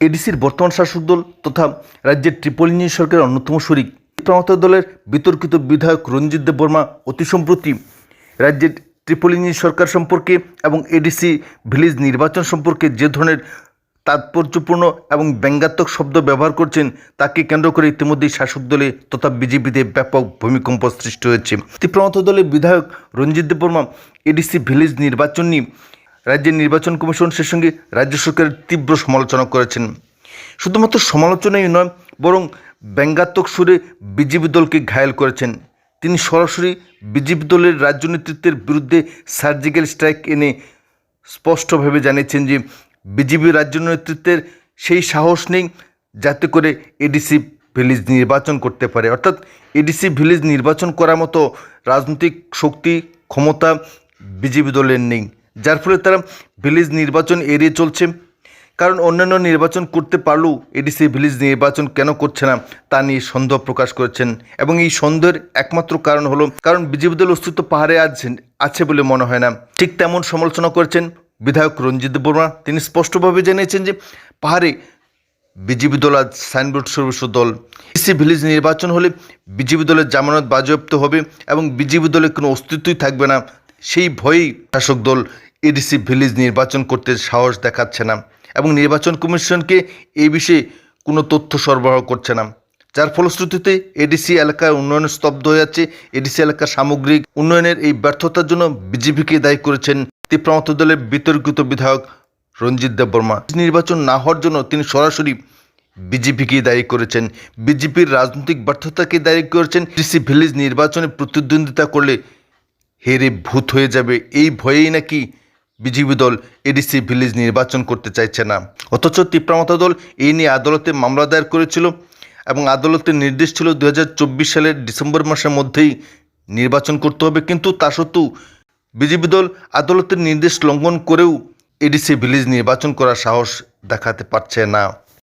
এডিসির বর্তমান শাসক দল তথা রাজ্যের ট্রিপলিনি সরকারের অন্যতম শরিক। প্রমতা দলের বিতর্কিত বিধায়ক রঞ্জিত দেব বর্মা অতি সম্প্রতি রাজ্যের ট্রিপলিনি সরকার সম্পর্কে এবং এডিসি ভিলেজ নির্বাচন সম্পর্কে যে ধরনের তাৎপর্যপূর্ণ এবং ব্যঙ্গাত্মক শব্দ ব্যবহার করছেন, তাকে কেন্দ্র করে ইতিমধ্যেই শাসক দলে তথা বিজেপিতে ব্যাপক ভূমিকম্প সৃষ্টি হয়েছে। তীব্রমত দলের বিধায়ক রঞ্জিত দেব বর্মা এডিসি ভিলেজ নির্বাচন নিয়ে রাজ্যের নির্বাচন কমিশন সে সঙ্গে রাজ্য সরকারের তীব্র সমালোচনা করেছেন। শুধুমাত্র সমালোচনাই নয়, বরং ব্যঙ্গাত্মক সুরে বিজেপি দলকে ঘায়েল করেছেন। তিনি সরাসরি বিজেপি দলের রাজ্য নেতৃত্বের বিরুদ্ধে সার্জিক্যাল স্ট্রাইক এনে স্পষ্টভাবে জানিয়েছেন যে, বিজেপি রাজ্য নেতৃত্বের সেই সাহস নেই যাতে করে এডিসি ভিলেজ নির্বাচন করতে পারে। অর্থাৎ এডিসি ভিলেজ নির্বাচন করার মতো রাজনৈতিক শক্তি, ক্ষমতা বিজেপি দলের নেই। যার ফলে তারা ভিলেজ নির্বাচন এড়িয়ে চলছে। কারণ অন্যান্য নির্বাচন করতে পারলেও এডিসি ভিলেজ নির্বাচন কেন করছে না, তা নিয়ে সন্দেহ প্রকাশ করেছেন। এবং এই সন্দেহের একমাত্র কারণ হলো, কারণ বিজেপি দল অস্তিত্ব পাহাড়ে আছেন আছে বলে মনে হয় না। ঠিক তেমন সমালোচনা করেছেন বিধায়ক রঞ্জিত বর্মা। তিনি স্পষ্টভাবে জানিয়েছেন যে পাহাড়ে বিজেপি দল আজ সাইনবোর্ড সর্বস্ব দল। এসি ভিলেজ নির্বাচন হলে বিজেপি দলের জামানত বাজেয়াপ্ত হবে এবং বিজেপি দলের কোনো অস্তিত্বই থাকবে না। সেই ভয়েই শাসক দল এডিসি ভিলেজ নির্বাচন করতে সাহস দেখাচ্ছে না এবং নির্বাচন কমিশনকে এই বিষয়ে কোনো তথ্য সরবরাহ করছে না। যার ফলশ্রুতিতে এডিসি এলাকার উন্নয়ন স্তব্ধ হয়ে যাচ্ছে। এডিসি এলাকার সামগ্রিক উন্নয়নের এই ব্যর্থতার জন্য বিজেপিকে দায়ী করেছেন তীব্রমত দলের বিতর্কিত বিধায়ক রঞ্জিত দেব বর্মা। নির্বাচন না হওয়ার জন্য তিনি সরাসরি বিজেপিকে দায়ী করেছেন। বিজেপির রাজনৈতিক ব্যর্থতাকে দায়ী করেছেন কৃষি ভিলেজ নির্বাচনে প্রতিদ্বন্দ্বিতা করলে হেরে ভূত হয়ে যাবে। এই ভয়েই নাকি বিজেপি দল এডিসি ভিলেজ নির্বাচন করতে চাইছে না। অথচ তিপ্রামতা দল এই নিয়ে আদালতে মামলা দায়ের করেছিল এবং আদালতের নির্দেশ ছিল দু হাজার চব্বিশ সালের ডিসেম্বর মাসের মধ্যেই নির্বাচন করতে হবে। কিন্তু তা সত্ত্বেও বিজেপি দল আদালতের নির্দেশ লঙ্ঘন করেও এডিসি ভিলেজ নির্বাচন করার সাহস দেখাতে পারছে না।